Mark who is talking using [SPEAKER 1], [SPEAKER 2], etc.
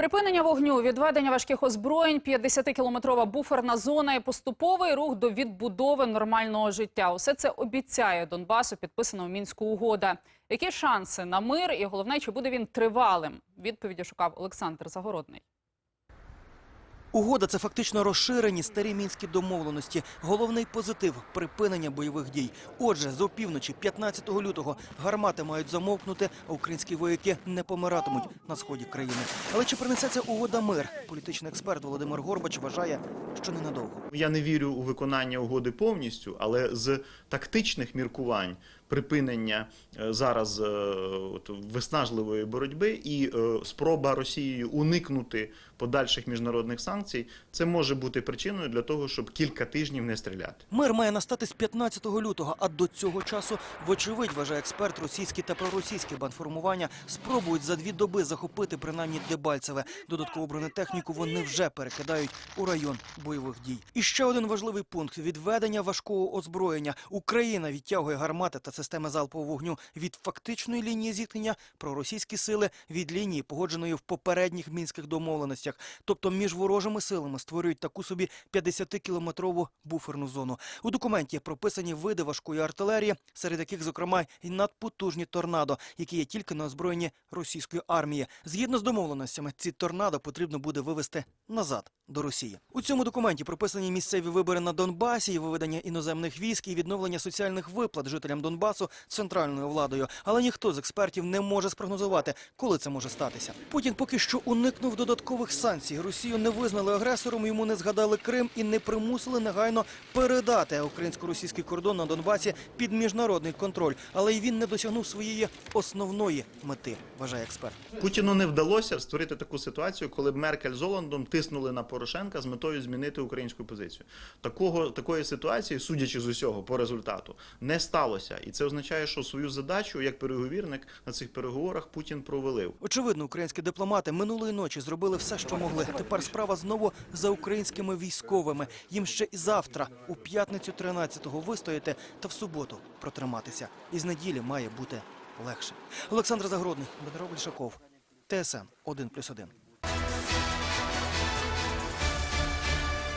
[SPEAKER 1] Припинення вогню, відведення важких озброєнь, 50-кілометрова буферна зона і поступовий рух до відбудови нормального життя. Усе це обіцяє Донбасу підписана у Мінську угода. Які шанси на мир і головне, чи буде він тривалим? Відповіді шукав Олександр Загородний.
[SPEAKER 2] Угода це фактично розширені старі мінські домовленості. Головний позитив припинення бойових дій. Отже, з опівночі, 15 лютого, гармати мають замовкнути, а українські вояки не помиратимуть на сході країни. Але чи принесе ця угода мир? Політичний експерт Володимир Горбач вважає, що ненадовго.
[SPEAKER 3] Я не вірю у виконання угоди повністю, але з тактичних міркувань припинення е, зараз е, от, виснажливої боротьби і е, спроба Росією уникнути подальших міжнародних санкцій, це може бути причиною для того, щоб кілька тижнів не стріляти.
[SPEAKER 2] Мир має настати з 15 лютого, а до цього часу, вочевидь, вважає експерт, російські та проросійські бандформування спробують за дві доби захопити принаймні Дебальцеве. Додаткову бронетехніку вони вже перекидають у район бойових дій. І ще один важливий пункт: відведення важкого озброєння. Україна відтягує гармати та системи залпового вогню від фактичної лінії зіткнення проросійські сили від лінії, погодженої в попередніх мінських домовленостях. Тобто між ворожими силами створюють таку собі 50-кілометрову буферну зону. У документі прописані види важкої артилерії, серед яких, зокрема, і надпотужні торнадо, які є тільки на озброєнні російської армії. Згідно з домовленостями, ці торнадо потрібно буде вивести назад до Росії. У цьому документі прописані місцеві вибори на Донбасі, виведення іноземних військ і відновлення соціальних виплат жителям Донбасу центральною владою. Але ніхто з експертів не може спрогнозувати, коли це може статися. Путін поки що уникнув додаткових санкцій. Росію не визнали агресором, йому не згадали Крим і не примусили негайно передати українсько-російський кордон на Донбасі під міжнародний контроль. Але й він не досягнув своєї основної мети, вважає експерт.
[SPEAKER 3] Путіну не вдалося створити таку ситуацію, коли Меркель з Оландом тиснули на Порошенка з метою змінити українську позицію. Такого такої ситуації, судячи з усього по результату, не сталося, і це означає, що свою задачу як переговірник на цих переговорах Путін провалив.
[SPEAKER 2] Очевидно, українські дипломати минулої ночі зробили все, що могли. Тепер справа знову за українськими військовими. Їм ще і завтра, у п'ятницю 13-го, вистояти та в суботу протриматися. І з неділі має бути легше. Олександр Загородний, Дмитро Большаков, ТСН 1+,1.